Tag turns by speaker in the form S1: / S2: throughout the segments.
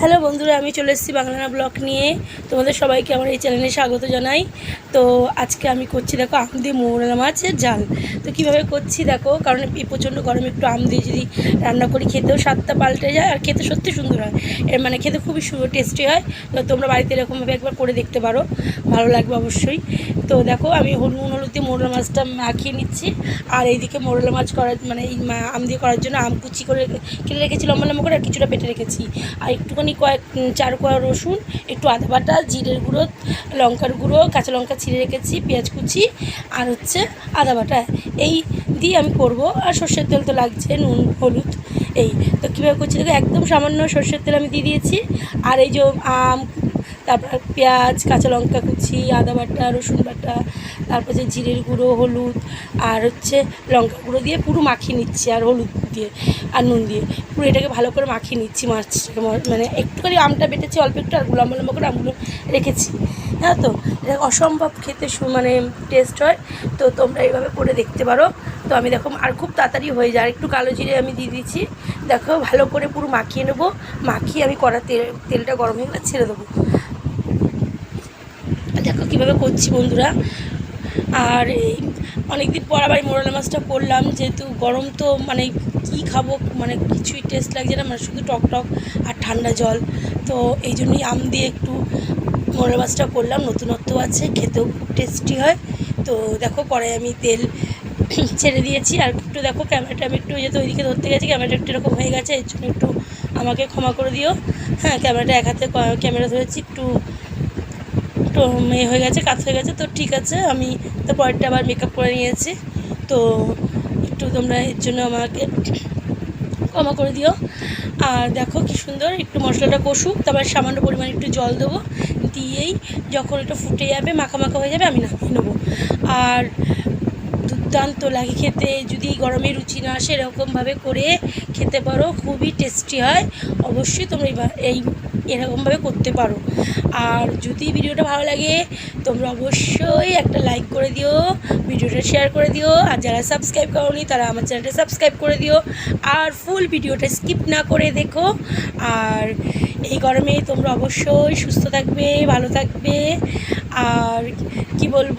S1: Hello বন্ধুরা, আমি চলে এসেছি বাংলানা ব্লগ নিয়ে। তোমাদের সবাইকে আমার এই চ্যানেলে স্বাগত জানাই। তো আজকে আমি করছি, দেখো, আম দিয়ে মৌরলা মাছের জাল তো কীভাবে করছি, দেখো, কারণ এই প্রচণ্ড গরমে একটু আম দিয়ে যদি রান্না করি, খেতেও স্বাদটা পাল্টে যায় আর খেতে সত্যি সুন্দর হয়। এর মানে খেতে খুবই টেস্টি হয়। তো তোমরা বাড়িতে এরকমভাবে একবার করে দেখতে পারো। ভালো লাগবে অবশ্যই। তো দেখো আমি হলুদ হলুদ দিয়ে মোরলা মাছটা মাখিয়ে নিচ্ছি। আর এইদিকে মোরলা মাছ করার মানে এই আম দিয়ে করার জন্য আম কুচি করে কেটে রেখেছি, লম্বা লম্বা করে আর কিছুটা বেটে রেখেছি। আর একটুখানি কয়েক চার কোয়া রসুন, একটু আদা বাটা, জিরের গুঁড়ো, লঙ্কার গুঁড়ো, কাঁচা লঙ্কা ছিঁড়ে রেখেছি, পেঁয়াজ কুচি, আর হচ্ছে আদা বাটা। এই দিয়ে আমি করব। আর সর্ষের তেল তো লাগছে, নুন, হলুদ, এই। তো কীভাবে করছি? দেখো, একদম সামান্য সর্ষের তেল আমি দিয়ে দিয়েছি। আর এই যে আম তারপর পেঁয়াজ, কাঁচা লঙ্কা কুচি, আদা বাটা, রসুন বাটা, তারপর যে জিরের গুঁড়ো, হলুদ, আর হচ্ছে লঙ্কা গুঁড়ো দিয়ে পুরো মাখিয়ে নিচ্ছি, আর হলুদ দিয়ে, আর নুন দিয়ে। পুরো এটাকে ভালো করে মাখিয়ে নিচ্ছি মাছটাকে মানে একটুখানি আমটা বেটেছি, অল্প একটু, আর লম্বা লম্বা করে আমগুলো রেখেছি। হ্যাঁ তো? এটা অসম্ভব খেতে মানে টেস্ট হয়। তো তোমরা এইভাবে করে দেখতে পারো। তো আমি দেখো, আর খুব তাড়াতাড়ি হয়ে যায়। আর একটু কালো জিরে আমি দিয়ে দিচ্ছি। দেখো, ভালো করে পুরো মাখিয়ে নেব। মাখিয়ে আমি কড়া তেল, তেলটা গরম হয়ে গেলে ছেড়ে দেবো। দেখো কীভাবে করছি বন্ধুরা। আর এই অনেকদিন পর আবার মোরালা মাছটা করলাম, যেহেতু গরম তো মানে কী খাব মানে কিছুই টেস্ট লাগছে না মানে শুধু টক টক আর ঠান্ডা জল। তো এই জন্যই আম দিয়ে একটু মোরালা মাছটা করলাম, নতুনত্ব আছে, খেতেও খুব টেস্টি হয়। তো দেখো পরে আমি তেল ছেড়ে দিয়েছি, আর একটু দেখো ক্যামেরাটা আমি একটু যেহেতু ওইদিকে ধরতে গেছি ক্যামেরাটা একটু এরকম হয়ে গেছে, এর জন্য একটু আমাকে ক্ষমা করে দিও। হ্যাঁ ক্যামেরাটা এক হাতে ক্যামেরা ধরেছি, একটু একটু মেয়ে হয়ে গেছে, কাজ হয়ে গেছে, তো ঠিক আছে, আমি তো পরেরটা আবার মেকআপ করে নিয়েছি। তো একটু তোমরা এর জন্য আমাকে ক্ষমা করে দিও। আর দেখো কি সুন্দর, একটু মশলাটা কষুক, তারপর সামান্য পরিমাণে একটু জল দেবো। দিয়েই যখন এটা ফুটে যাবে, মাখা মাখা হয়ে যাবে, আমি নামিয়ে নেব। আর দুর্দান্ত লাগে খেতে। যদি গরমে রুচি না আসে, এরকমভাবে করে খেতে পারো, খুবই টেস্টি হয়। অবশ্যই তোমরা এই এরকমভাবে করতে পারো। আর যদি ভিডিওটা ভালো লাগে, তোমরা অবশ্যই একটা লাইক করে দিও, ভিডিওটা শেয়ার করে দিও। আর যারা সাবস্ক্রাইব করোনি, তারা আমার চ্যানেলটা সাবস্ক্রাইব করে দিও। আর ফুল ভিডিওটা স্কিপ না করে দেখো। আর এই গরমে তোমরা অবশ্যই সুস্থ থাকবে, ভালো থাকবে। আর কি বলব,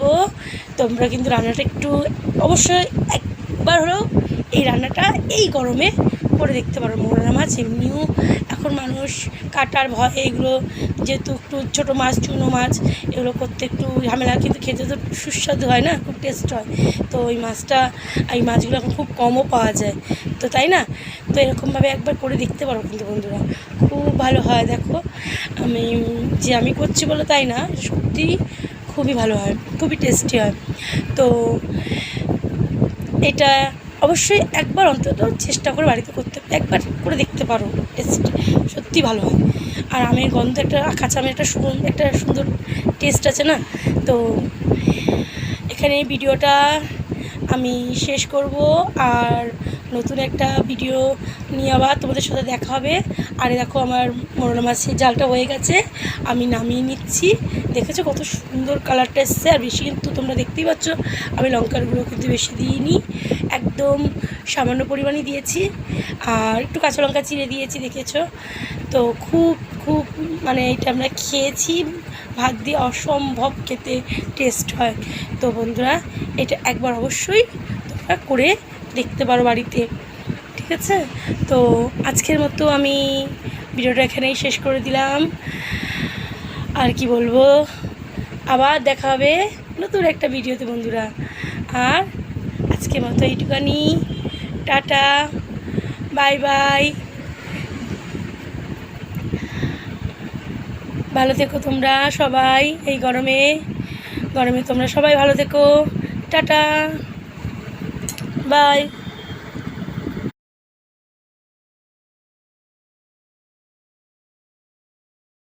S1: তোমরা কিন্তু রান্নাটা একটু অবশ্যই একবার হলেও এই রান্নাটা এই গরমে করে দেখতে পারো। মোরলা মাছ এমনিও এখন মানুষ কাটার ভয়, এগুলো যেহেতু একটু ছোটো মাছ, চুনো মাছ, এগুলো করতে একটু ঝামেলা, কিন্তু খেতে তো সুস্বাদু হয় না, খুব টেস্ট হয়। তো ওই মাছটা, এই মাছগুলো এখন খুব কমও পাওয়া যায়। তো তাই না? তো এরকমভাবে একবার করে দেখতে পারো কিন্তু বন্ধুরা। খুব ভালো হয়, দেখো। আমি, যে আমি করছি বলে তাই না, সত্যি খুবই ভালো হয়, খুবই টেস্টি হয়। তো এটা অবশ্যই একবার অন্তত চেষ্টা করে বাড়িতে করতে, একবার করে দেখতে পারো টেস্ট সত্যি ভালো হয়। আর আমের গন্ধ একটা কাঁচা আমের একটা একটা সুন্দর টেস্ট আছে না? তো এখানে ভিডিওটা আমি শেষ করব আর নতুন একটা ভিডিও নিয়ে আবার তোমাদের সাথে দেখা হবে। আর দেখো আমার মোরলা মাছের জালটা হয়ে গেছে, আমি নামিয়ে নিচ্ছি। দেখেছ কত সুন্দর কালারটা এসছে, আর বেশি কিন্তু তোমরা দেখতেই পাচ্ছ, আমি লঙ্কার গুঁড়ো কিন্তু বেশি দিইনি। একদম সামান্য পরিমাণে দিয়েছি, আর একটু কাঁচা লঙ্কা চিড়ে দিয়েছি, দেখেছ? তো খুব খুব মানে এটা আমরা খেয়েছি ভাত দিয়ে অসম্ভব খেতে টেস্ট হয়। তো বন্ধুরা, এটা একবার অবশ্যই তোমরা করে দেখতে পারো বাড়িতে। ঠিক আছে? তো আজকের মতো আমি ভিডিওটা এখানেই শেষ করে দিলাম। আর কি বলব? আবার দেখা হবে নতুন একটা ভিডিওতে বন্ধুরা। আর আজকের মতো এইটুকানি টাটা। Bye bye. ভালো থেকো তোমরা সবাই এই গরমে। গরমে তোমরা সবাই ভালো থেকো। টাটা। বাই।